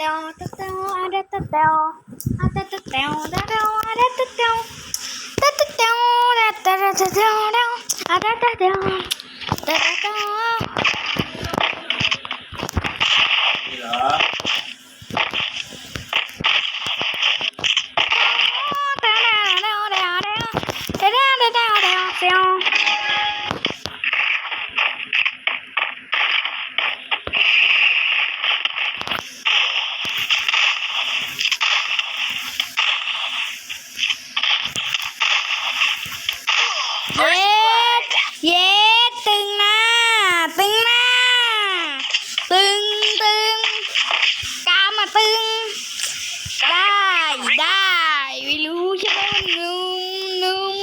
เตวตะเตวอะเดตะเตวอะเดตะเตวตะเตวอะเดตะเตวตะตะเตวตะตะตะตะเตวเตวอะเดตะเตวตะตะเตว นี่เหรอ ตะเดวเดวเดวเดวตะเดวเดวเดวเดวเซียวเย็ดเย็ดตึงหน้าตึงหน้า ตึงตึงกามมาตึง ได้ได้ไม่รู้ใช่ไหมมันนุ่มนุ่ม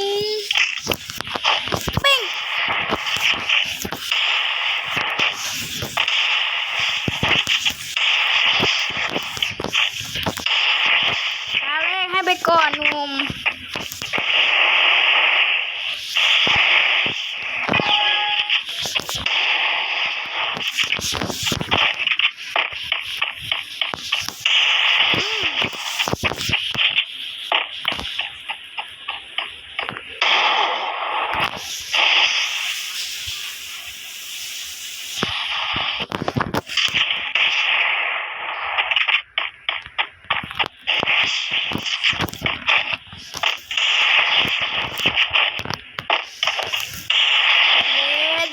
ปิ้งตาแรกให้ไปก่อนหนุ่ม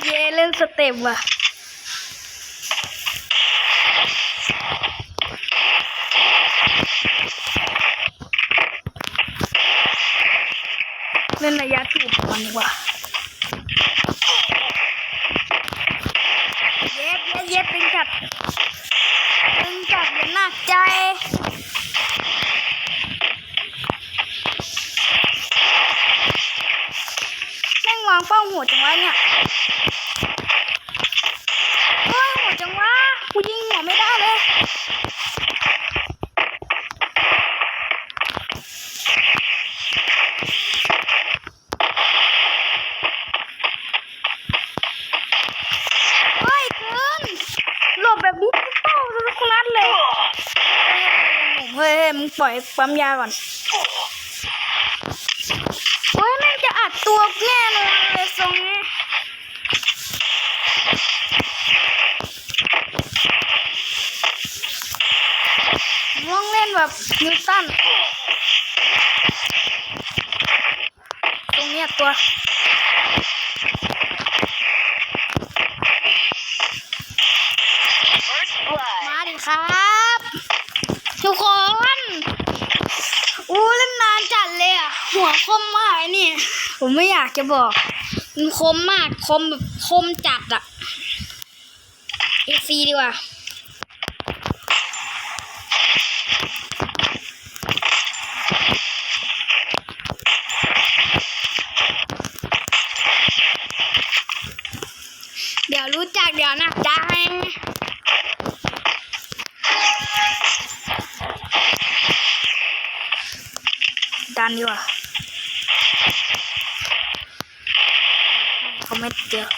เย้เย้ เล่นสเต็ปว่ะเล่นระยะถูกก่อนดีกว่าเย็ดเย็ดเย็ดตึงจัดตึงจัดอย่าหนักใจแม่งวางเป้าหัวจังวะเนี่ยเฮ้ยหัวจังวะกูยิงหัวไม่ได้เลย เฮ้ยเกินหลบแบบบุ๊บเป้าทุกนัดเลยเฮ้ยเฮ้ยมึงปล่ อยปั๊มยาก่อนเฮ้ยแม่งจะอัดตัวแน่เลยทรงนี้ลองเล่นแบบนิวตันตรงนี้ตัวมาดิครับ ทุกคน อู้เล่นนานจัดเลย อะหัวคมมากไอ้นี่ ผมไม่อยากจะบอก มันคมมาก คมแบบคมจัดอะเอซีดีกว่าเดี๋ยวรู้จักเดี๋ยวนักใจดันดีกว่า เขาไม่เดียว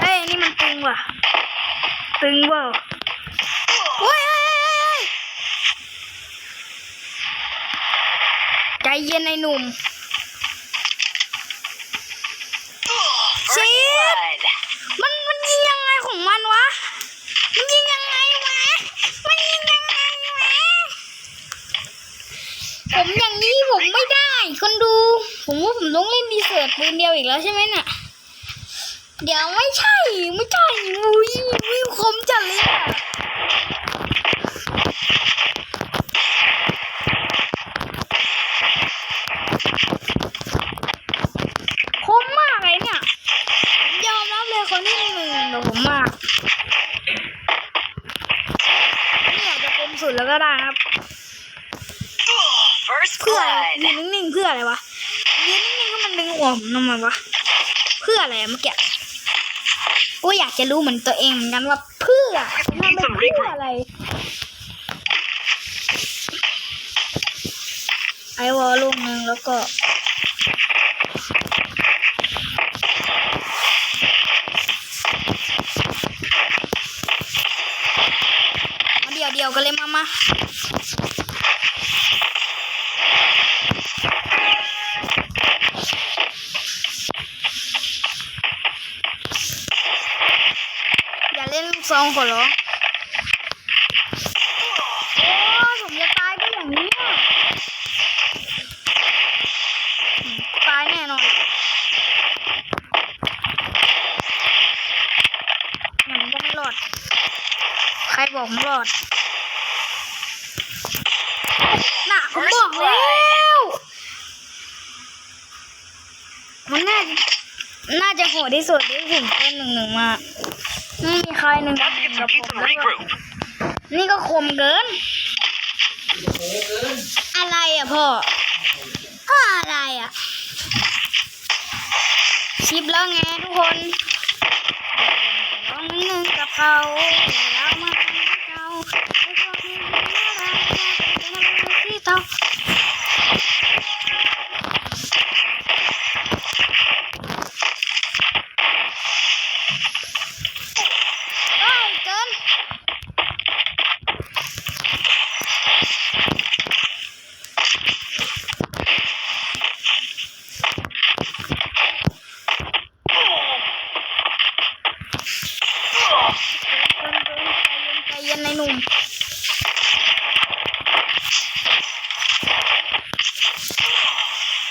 เฮ้ยนี่มันตึงว่ะตึงเว่ะโอ้ยเฮ้ยเฮ้ยเฮ้ยเฮ้ยใจ เย็นไอ้หนุ่ม First Shit. blood. มันมันยิงยังไงของมันวะ มันยิงยังไงวะ มันยิงยังไงวะ ผมอย่างนี้ผมไม่ได้ คนดู ผมว่าผมต้องเล่นดีเสิร์ตปืนเดียวอีกแล้วใช่ไหมน่ะ เดี๋ยวไม่ใช่ ไม่ใช่อุ้ยวิวคมจัดเลยอะคมมากเลยเนี่ย ยอมรับเลยคนที่หนึ่งแต่ผมมากนี่อาจจะคมสุด แล้วก็ได้ครับ First เพื่ออะไร blood. ยืนนิ่งๆเพื่ออะไรวะยืนนิ่งๆให้มันดึงหัวผมทำไมวะเพื่ออะไรอะเมื่อกี้ก็อยากจะรู้เหมือนตัวเองเหมือนกันว่าเพื่อทำไปเพื่ออะไรไอวอลลูกหนึ่งแล้วก็ เดี๋ยวเดียวกันเลยมามาอย่าเล่นลูกซองขอร้องโอ้ผมจะตายก็อย่างนี้ตายแน่นอนมันก็ไม่รอด ใครบอกผมรอด น่ะ ผมบอกแล้วมันน่าน่าจะโหดที่สุดที่ผมเป็นหนึ่งหนึ่งมาไม่มีใครหนึ่งกับผมนี่ก็คมเกิน อะไรอะพ่อพ่ออะไรอะชิปแล้วไงทุกคนลองนึงกับเขาแล้วมาทำเขาไอ้พวกนี้น่ารักเป็นอะไรที่เท่าโอ้ยเกิน ใจเย็นใจเย็นในหนุ่ม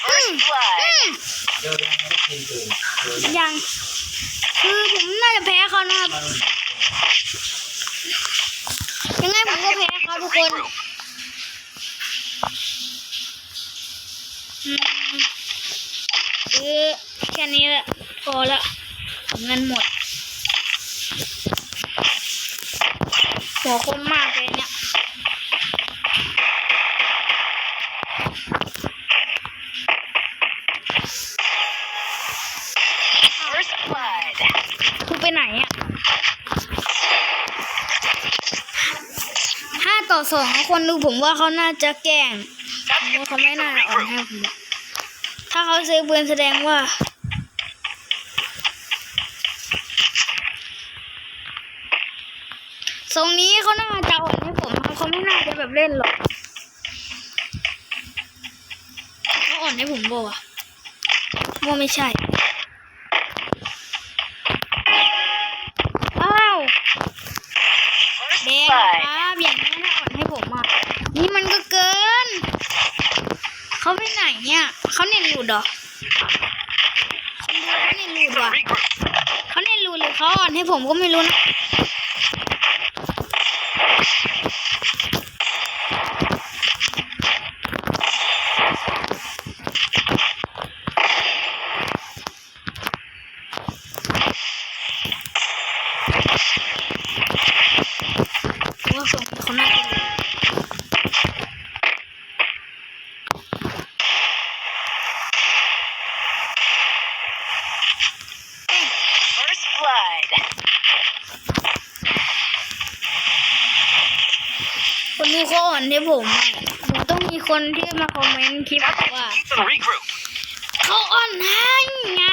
First blood. เดี๋ยวยังไม่ได้กินตื่นเดี๋ยว ยัง คือผมน่าจะแพ้เขานะครับยังไงผมก็แพ้เขาทุกคนอืมคือแค่นี้แหละพอละเงินหมดหัวคมมากเลย สองคนดูผมว่าเขาน่าจะแกล้งเขาไม่น่าอ่อนให้ผมถ้าเขาซื้อปืนแสดงว่าทรงนี้เขาน่าจะอ่อนให้ผมเขาไม่น่าจะแบบเล่นหรอกเขาอ่อนให้ผมบ่วะว่าไม่ใช่ ไปไหนเนี่ยเขาเน็ตหลุดเหรอคนดูเขาเน็ตหลุด Pizza ว่ะ and regroup. เขาเน็ตหลุดหรือเขาอ่อนให้ผมก็ไม่รู้นะ ว่าส่งเขาน่าจะรู้ First blood. คนนี้เขาอ่อนที่ผมผมต้องมีคนที่มาคอมเมนต์คลิปว่าเขาอ่อนให้ไง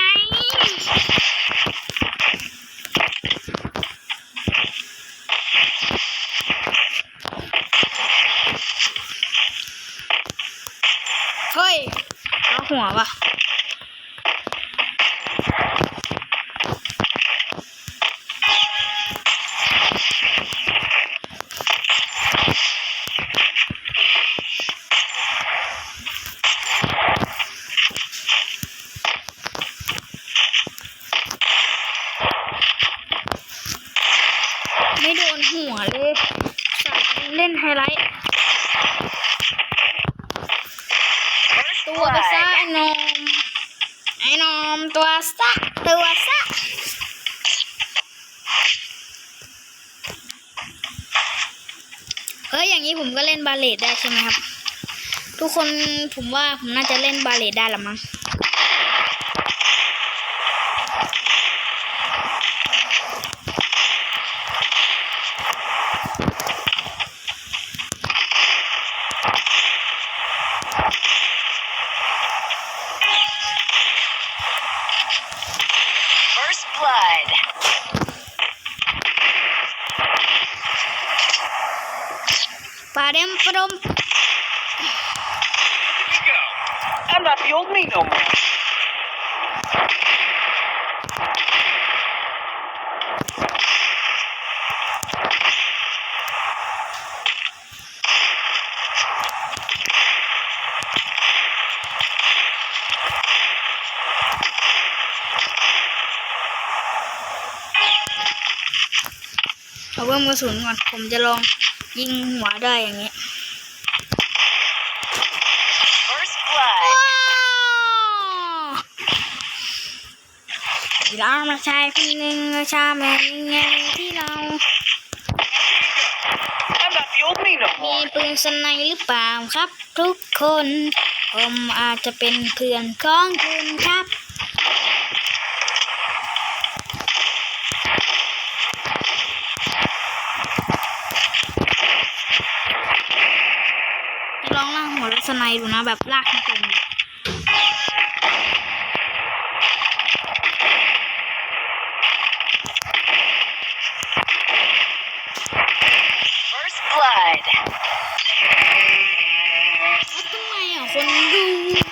เฮ้ยเอาหัวว่ะ ไม่โดนหัวเลยใส่เล่นไฮไลท์ First ตัวไปซะ blood. ไอ้นมไอ้นมตัวซะตัวซะเฮ้ยอย่างนี้ผมก็เล่น บาเลตได้ใช่ไหมครับ ทุกคนผมว่าผมน่าจะเล่นบาเลตได้ละมั้ง ปาเดมปรม Here we go. I'm not the old me no more. เอาเพิ่ม กระสุนก่อนผมจะลองยิงหัวได้อย่างนี้ First blood. เรามาชายคนหนึ่งชาแมนยังไงที่เรา I'm not the old me no มี more. ปืนสไนหรือเปล่าครับ ทุกคน ผมอาจจะเป็นเพื่อนของคุณครับ จะลองลากหัวรถ สไนดูนะแบบลากตรงๆ First blood. แล้วทำไมอะคนดู